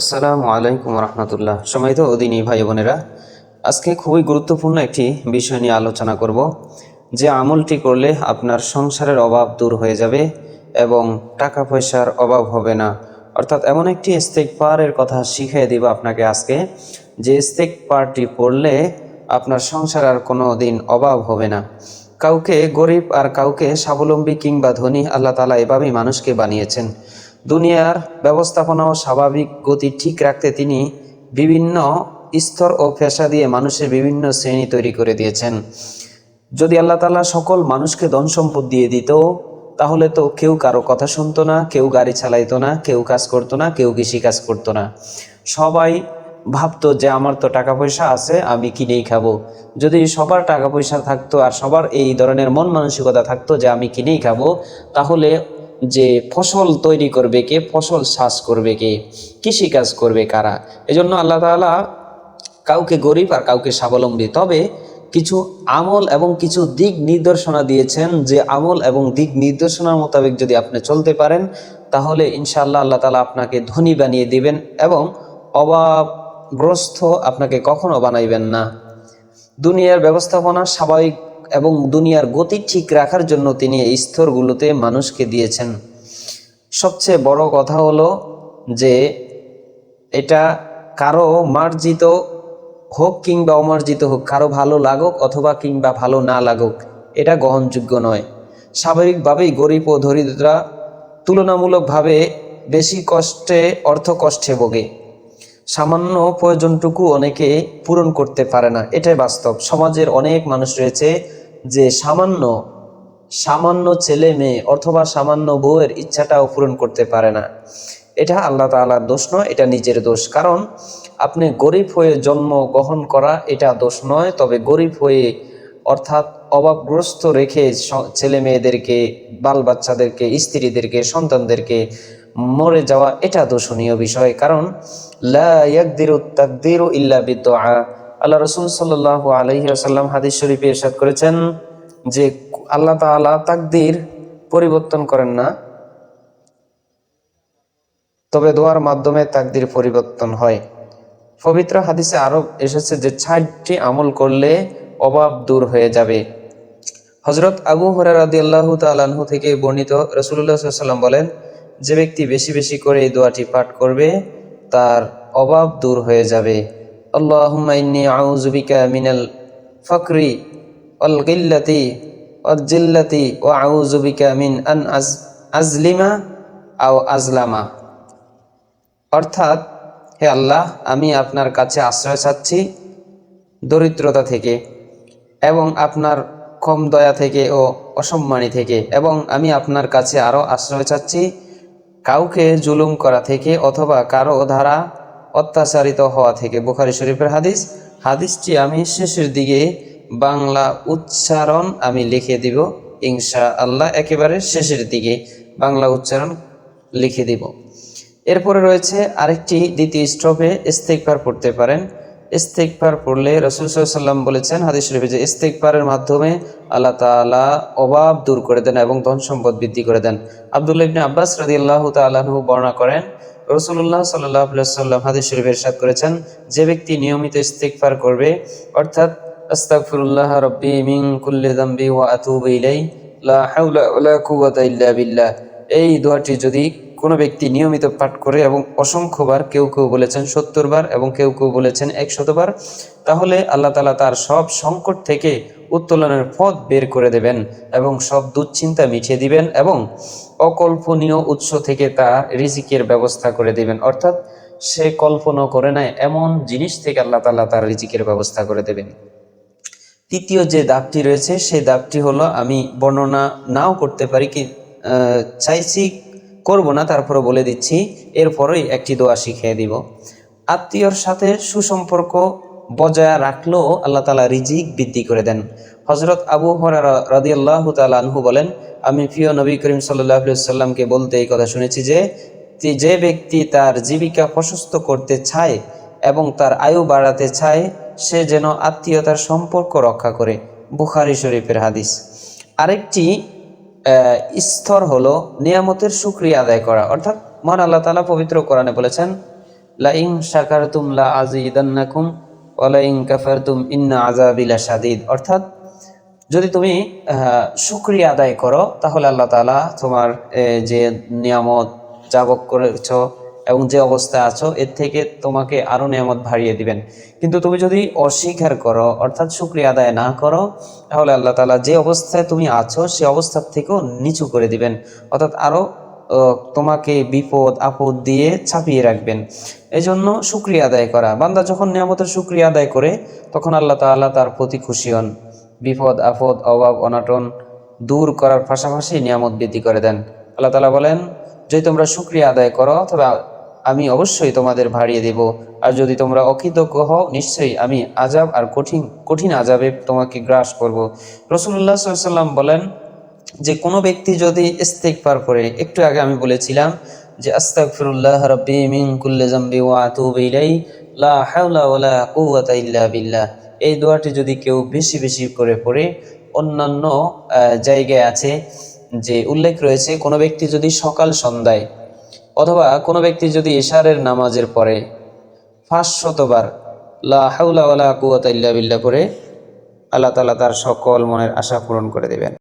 আসসালামু আলাইকুম রহমতুল্লাহ। সময় তো অদিনী ভাই বোনেরা, আজকে খুবই গুরুত্বপূর্ণ একটি বিষয় নিয়ে আলোচনা করব, যে আমলটি করলে আপনার সংসারের অভাব দূর হয়ে যাবে এবং টাকা পয়সার অভাব হবে না। অর্থাৎ এমন একটি স্টেক পারের কথা শিখিয়ে দিব আপনাকে আজকে, যে স্টেক পারটি পড়লে আপনার সংসার আর কোনো দিন অভাব হবে না। কাউকে গরিব আর কাউকে স্বাবলম্বী কিংবা ধনী আল্লাহ তালা এভাবেই মানুষকে বানিয়েছেন। দুনিয়ার ব্যবস্থাপনা ও স্বাভাবিক গতি ঠিক রাখতে তিনি বিভিন্ন স্তর ও পেশা দিয়ে মানুষের বিভিন্ন শ্রেণি তৈরি করে দিয়েছেন। যদি আল্লাহ তালা সকল মানুষকে ধন সম্পদ দিয়ে দিত, তাহলে তো কেউ কারও কথা শুনতো না, কেউ গাড়ি চালাইতো না, কেউ কাজ করতো না, কেউ কৃষি কাজ করতো না। সবাই ভাবতো যে, আমার তো টাকা পয়সা আছে, আমি কিনেই খাব। যদি সবার টাকা পয়সা থাকতো আর সবার এই ধরনের মন মানসিকতা থাকতো যে, আমি কিনেই খাব, তাহলে যে ফসল তৈরি করবে কে? ফসল চাষ করবে কে? কৃষি কাজ করবে কারা? এজন্য আল্লাহ তাআলা কাউকে গরিব আর কাউকে স্বাবলম্বী। তবে কিছু আমল এবং কিছু দিক নির্দেশনা দিয়েছেন যে আমল এবং দিক নির্দেশনার মোতাবেক যদি আপনি চলতে পারেন, তাহলে ইনশাআল্লাহ আল্লাহ তালা আপনাকে ধনী বানিয়ে দিবেন এবং অভাবগ্রস্ত আপনাকে কখনো বানাইবেন না। দুনিয়ার ব্যবস্থাপনা স্বাভাবিক এবং দুনিয়ার গতি ঠিক রাখার জন্য তিনি এই স্তরগুলোতে মানুষকে দিয়েছেন। সবচেয়ে বড় কথা হলো যে এটা কারও মার্জিত হোক কিংবা অমার্জিত হোক, কারও ভালো লাগুক অথবা কিংবা ভালো না লাগুক, এটা গ্রহণযোগ্য নয়। স্বাভাবিকভাবেই গরিব ও দরিদ্ররা তুলনামূলকভাবে বেশি কষ্টে অর্থ কষ্টে ভোগে। সামান্য প্রয়োজনটুকু অনেকে পূরণ করতে পারে না। এটাই বাস্তব। সমাজের অনেক মানুষ রয়েছে যে সামান্য সামান্য ছেলে মেয়ে অথবা সামান্য বউয়ের ইচ্ছাটাও পূরণ করতে পারে না। এটা আল্লাহ তালার দোষ নয়, এটা নিজের দোষ। কারণ আপনি গরিব হয়ে জন্ম গ্রহণ করা এটা দোষ নয়, তবে গরিব হয়ে অর্থাৎ অভাবগ্রস্ত রেখে ছেলে মেয়েদেরকে, বাল বাচ্চাদেরকে, স্ত্রীদেরকে, সন্তানদেরকে মরে যাওয়া এটা দোষণীয় বিষয়। কারণ আল্লাহ রসুল সাল্লাল্লাহু আলাইহি ওয়াসাল্লাম হাদিস শরীফে ইরশাদ করেছেন যে, আল্লাহ তাআলা তাকদির পরিবর্তন করেন না। তবে দোয়ার মাধ্যমে তাকদির পরিবর্তন হয়। পবিত্র হাদিসে আরও এসেছে যে ষাটটি আমল করলে অভাব দূর হয়ে যাবে। হজরত আবু হরার হরারাদি আল্লাহ তালাহু থেকে বর্ণিত রসুল্লাহ সাল্লাম বলেন, যে ব্যক্তি বেশি বেশি করে এই দোয়াটি পাঠ করবে, তার অভাব দূর হয়ে যাবে। আল্লাহুম্মা ইন্নী আউযু বিকা মিনাল ফাকরি ওয়াল গিল্লাতি ওয়াল জিল্লাতি ওয়া আউযু বিকা মিন আন আজ আজলিমা আও আজলামা অর্থাৎ, হে আল্লাহ, আমি আপনার কাছে আশ্রয় চাচ্ছি দরিদ্রতা থেকে। এবং আপনার কম দয়া থেকে ও অসম্মানী থেকে এবং আমি আপনার কাছে আরও আশ্রয় চাচ্ছি। কাউকে জুলুম করা থেকে অথবা কারও দ্বারা অত্যাচারিত হওয়া থেকে। বুখারি শরীফের হাদিস, হাদিসটি আমি শেষের দিকে বাংলা উচ্চারণ আমি লিখে দিব। ইনশা আল্লাহ একেবারে শেষের দিকে বাংলা উচ্চারণ লিখে দিব। এরপরে রয়েছে আরেকটি দ্বিতীয় স্টপে ইস্তেকবার পড়তে পারেন। ইস্তেকবার পড়লে রসুল সাল্লাম বলেছেন হাদিস শরীফে যে ইস্তেকবারের মাধ্যমে আল্লাহ তাআলা অভাব দূর করে দেন এবং ধন সম্পদ বৃদ্ধি করে দেন। আব্দুল্লাহ ইবনে আব্বাস রাদিয়াল্লাহু তাআলাহু বর্ণনা করেন রসুল্লাহ সাল্লাহ সাল্লাম হাদিস শরীফে ইরশাদ করেছেন, যে ব্যক্তি নিয়মিত ইস্তেকবার করবে, অর্থাৎ আস্তাগফিরুল্লাহ রব্বি মিন কুল্লি যামবি ওয়া আতুবু ইলাই লা হাওলা ওয়ালা কুওয়াতা ইল্লা বিল্লাহ। এই দোয়াটি যদি কোনো ব্যক্তি নিয়মিত পাঠ করে এবং অসংখ্যবার কেউ কেউ বলেছেন সত্তর বার এবং কেউ কেউ বলেছেন একশতবার, তাহলে আল্লাহ তালা তার সব সংকট থেকে উত্তোলনের পথ বের করে দেবেন এবং সব দুশ্চিন্তা মিটিয়ে দিবেন এবং অকল্পনীয় উৎস থেকে তার রিজিকের ব্যবস্থা করে দেবেন। অর্থাৎ সে কল্পনা করে নেয়, এমন জিনিস থেকে আল্লাহ তালা তার রিজিকের ব্যবস্থা করে দেবেন। তৃতীয় যে দাবটি রয়েছে, সেই দাবটি হলো আমি বর্ণনা নাও করতে পারি কি চাইছি করব না তারপরে বলে দিচ্ছি, এরপরেই একটি দোয়া শিখিয়ে দিব। আত্মীয়র সাথে সুসম্পর্ক বজায় রাখলেও আল্লাহ তালা রিজিক বৃদ্ধি করে দেন। হজরত আবু হরারা রাদিয়াল্লাহ তাআলা আনহু বলেন, আমি প্রিয় নবী করিম সাল্লাহ সাল্লামকে বলতে এই কথা শুনেছি যে যে ব্যক্তি তার জীবিকা প্রশস্ত করতে চায় এবং তার আয়ু বাড়াতে চায়, সে যেন আত্মীয়তার সম্পর্ক রক্ষা করে। বুখারি শরীফের হাদিস। আরেকটি স্তর হলো নিয়ামতের সুক্রিয়া আদায় করা। অর্থাৎ মহান আল্লাহ তালা পবিত্র কোরআনে বলেছেন লাইং শাকারতুম লা আজিদান্নাকুম ওলাইং কাফার তুম ইন্না আজাবিলা সাদিদ অর্থাৎ যদি তুমি সুক্রিয়া আদায় করো, তাহলে আল্লাহ তালা তোমার যে নিয়ামত যাবক করেছ এবং যে অবস্থায় আছো এর থেকে তোমাকে আরও নিয়ামত বাড়িয়ে দিবেন। কিন্তু তুমি যদি অস্বীকার করো অর্থাৎ শুক্রিয়া আদায় না করো তাহলে আল্লাহ তাআলা যে অবস্থায় তুমি আছো সে অবস্থার থেকেও নিচু করে দিবেন। অর্থাৎ আরও আহ, তোমাকে বিপদ আপদ দিয়ে ছাপিয়ে রাখবেন। এই জন্য শুক্রিয়া আদায় করা। বান্দা যখন নিয়ামতের শুক্রিয়া আদায় করে তখন আল্লাহ তাআলা তার প্রতি খুশি হন। বিপদ আপদ অভাব অনাটন দূর করার পাশাপাশি নিয়ামত বৃদ্ধি করে দেন। আল্লাহ তালা বলেন যদি তোমরা শুক্রিয়া আদায় করো আ- আমি অবশ্যই তোমাদের ভাড়িয়ে দেব। আর যদি তোমরা অকৃতজ্ঞ হও, নিশ্চয়ই আমি আজাব আর কঠিন কঠিন আজাবে তোমাকে গ্রাস করব। রসুল্লাহ সাল্লাম বলেন যে, কোনো ব্যক্তি যদি ইস্তেগফার করে, একটু আগে আমি বলেছিলাম যে, আস্তাগফিরুল্লাহ রাব্বি মিন কুল্লি যামবি ওয়া আতুবু ইলাই লা হাওলা ওয়ালা কুওয়াতা ইল্লা বিল্লাহ। এই দোয়াটি যদি কেউ বেশি বেশি করে পড়ে, অন্যান্য জায়গায় আছে যে, উল্লেখ রয়েছে, কোনো ব্যক্তি যদি সকাল সন্ধ্যায় অথবা কোনো ব্যক্তি যদি এশারের নামাজের পরে পাঁচশতবার লাহাউলা কুওয়াতা ইল্লা বিল্লাহ করে আল্লাহ তালা তার সকল মনের আশা পূরণ করে দেবেন।